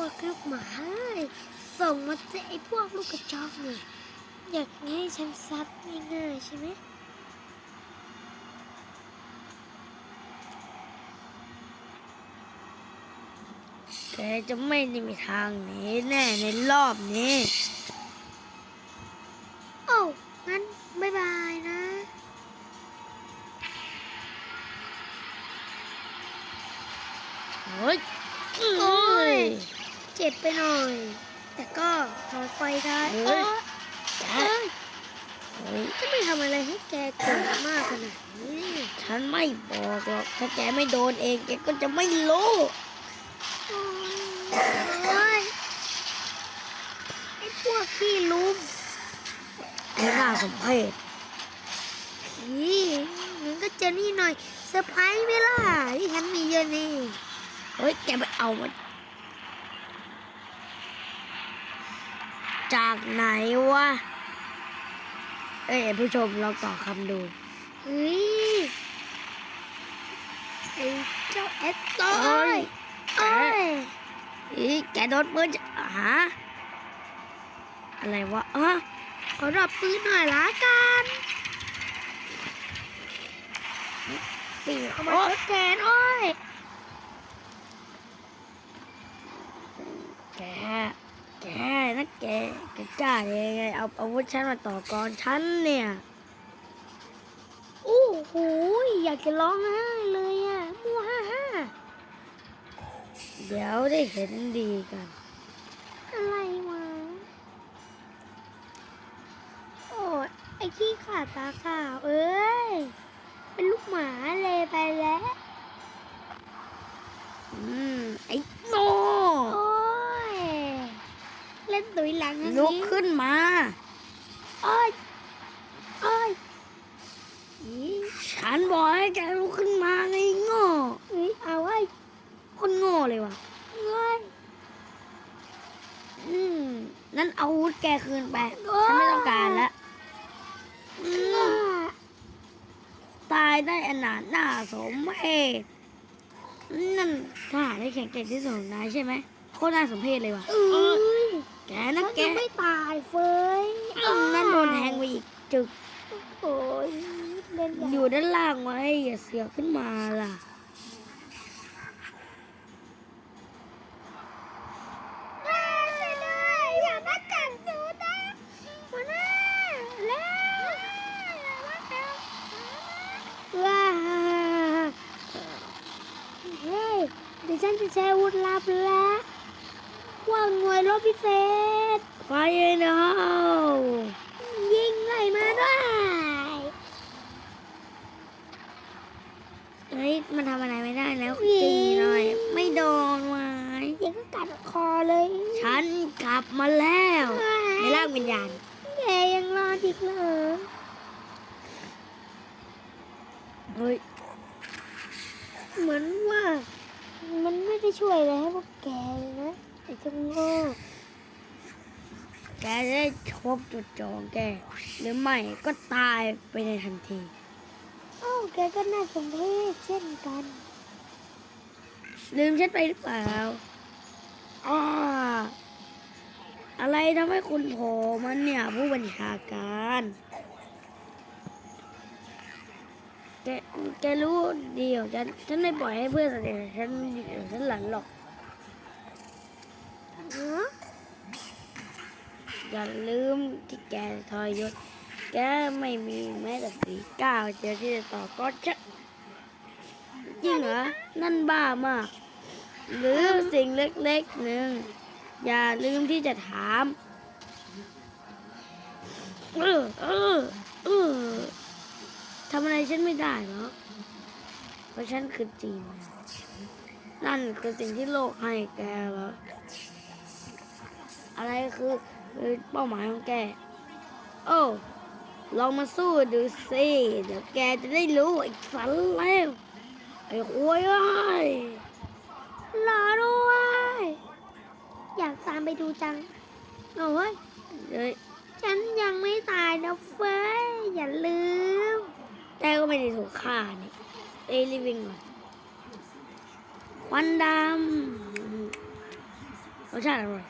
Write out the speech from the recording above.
วกลูกหมาส่งมาเจอไอ้พวกลูกกระจอกเนี่ยอยากให้ฉันซัดง่ายๆใช่ไหมแกจะไม่ได้มีทางหนีแน่ในรอบนี้ ไปหน่อย แต่ก็ขอไฟได้เฮ้โอ้ยยแกเอ้ยเฮ้ยจะไม่ทำอะไรให้แกโกรธมากขนาดนี้ฉันไม่บอกหรอก ถ้าแกไม่โดนเองแกก็จะไม่รู้โอ้ยไอ้พวกขี้ลุมไอ้หน้าสมเพชนี่งั้นก็เจอนี่หน่อยเซอร์ไพรส์ไหมล่ะที่ฉันมีเยอะนี่ เฮ้ย แกไปเอามา จากไหนวะ เอ้ยผู้ชมลองตอบคำดูเฮ้ยไอ้เจ้าแอตโต้เอ้ยเอ้ยอีแกโดนปืนจะหาอะไรวะอะขอรับปืนหน่อยละกันปีกเข้ามาทดแทนโอ้ย แก แกนะ แกแกกล้าได้ยังไงเอาอาวุธฉันมาต่อกรฉันเนี่ยโอ้โหอยากจะร้องไห้เลยอะมัวฮ่าฮ่าเดี๋ยวได้เห็นดีกัน อะไรวะโอ้ยไอ้ขี้ขาดตาขาวเอ้ย เป็นลูกหมาเลยไปแล้วอืม ไอ้โง่ โอ้ย เล่นตุยหลังอันลุกนี้ขึ้นมาโอ้ยโอ้ยอีฉันบอกให้แกลุกขึ้นมาไงโง่อีเอาไว้คนโง่เลยว่ะเอ้ยอืมนั่นเอาอาวุธแกคืนไปฉันไม่ต้องการแล้วอืมตายได้อนาถหน้าสมเพชนั่นทหารที่แข็งแกร่งที่สุดของนายใช่ไหมโคตรน่าสมเพชเลยว่ะเอ้ย แกนะฉันแกยังไม่ตายเฟยอืมนั่นโดนแทงไปอีกจึกโอ้ยเล่นอยู่ด้านล่างไว้อย่าเสือกขึ้นมาล่ะได้เลยอย่ามาจับหนูนะหัวหน้าแล้วอย่ามาจับว้าเฮ้ยเดี๋ยวฉันจะใช้อาวุธลับแล้ว ว่างหน่วยรบพิเศษไฟเนายิงไหลมาด้วยเฮ้ยมันทำอะไรไม่ได้แล้วตีหน่อย ไม่โดนไว้ยิงก็กัดคอเลย ฉันกลับมาแล้วในร่างวิญญาณแกยังรอดอีกเหรอเฮ้ยเหมือนว่า มันไม่ได้ช่วยอะไรให้พวกแกเลยนะ ไอ้เจ้าโง่แกจะได้ชบจุดจองแก หรือไม่ก็ตายไปในทันทีเอ้าแกก็น่าสมเพชเช่นกัน ลืมฉันไปหรือเปล่าอ้าอะไรทำให้คุณโผล่มาเนี่ยผู้บัญชาการแกแกรู้ดีของฉัน ฉันไม่ปล่อยให้เพื่อนสนิทของฉันอยู่ฉันหลันหรอกฮะ อย่าลืมที่แกทอยยศแกไม่มีแม้แต่สีก้าวเจอที่จะต่อก็จะจริงเหรอ นั่นบ้ามาก หรือสิ่งเล็กๆหนึ่ง อย่าลืมที่จะถามเออเออเออทำอะไรฉันไม่ได้หรอกเพราะฉันคือจีนนั่นคือสิ่งที่โลกให้แกเหร อะไรคือเป้าหมายของแก โอ้ลองมาสู้ดูสิเดี๋ยวแกจะได้รู้ไอ้สันแล้วไอ้ควยเอ้รอด้วย อยากตามไปดูจังโอ้ยเดี๋ยฉันยังไม่ตายนะเฟ้ยอย่าลืมแกก็ไม่ได้ถูกฆ่านี่เอยรีวิ่งก่อนควันดำรสชาติอร่อย